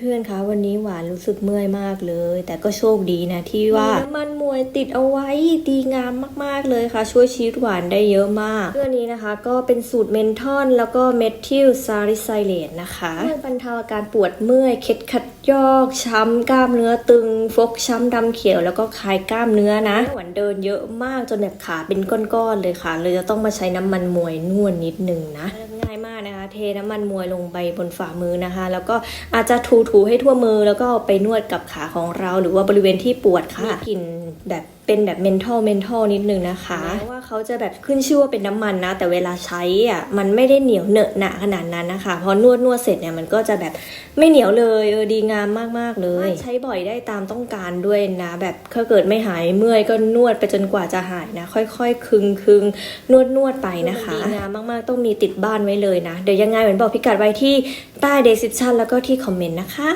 เพื่อนๆ คะวันนี้หวานรู้สึกเมื่อยมากเลย แต่ก็โชคดีนะที่ว่าน้ำมันมวยติดเอาไว้ดีงามมากๆเลยค่ะ ช่วยชีวิตหวานได้เยอะมากเพื่อนี้นะคะก็เป็นสูตรเมนทอนแล้วก็เมทิลซาริไซเลตนะคะช่วยบรรเทาอาการปวดเมื่อย เคล็ดขัดยอก ช้ำกล้ามเนื้อตึง ฟกช้ำดำเขียว แล้วก็คลายกล้ามเนื้อนะหวานเดินเยอะมากจนแบบขาเป็นก้อนๆเลยค่ะเลยจะต้องมาใช้น้ำมันมวยนวดนิดนึงนะ ง่ายมากนะคะ เทน้ำมันมวยลงไปบนฝ่ามือนะคะ แล้วก็อาจจะถูๆให้ทั่วมือแล้วก็เอาไปนวดกับขาของเรา หรือว่าบริเวณที่ปวดค่ะมีกลิ่นแบบเป็นแบบเมนทอลเมนทอลนิดนึงนะคะเพราะว่าเขาจะแบบขึ้นชื่อว่าเป็นน้ำมันนะ แต่เวลาใช้อะมันไม่ได้เหนียวเหนอะหนะขนาดนั้นนะคะ พอนวดนวดเสร็จเนี่ยมันก็จะแบบไม่เหนียวเลยเออดีงามมากๆเลย ใช้บ่อยได้ตามต้องการด้วยนะ แบบถ้าเกิดไม่หายเมื่อยก็นวดไปจนกว่าจะหายนะ ค่อยๆคึงคึงนวดนวดๆไปนะคะดีงามมากๆต้องมีติดบ้านไว้เลยนะ เดี๋ยวยังไงเหมือนบอกพิกัดไว้ที่ใต้ description แล้วก็ที่คอมเมนต์นะคะ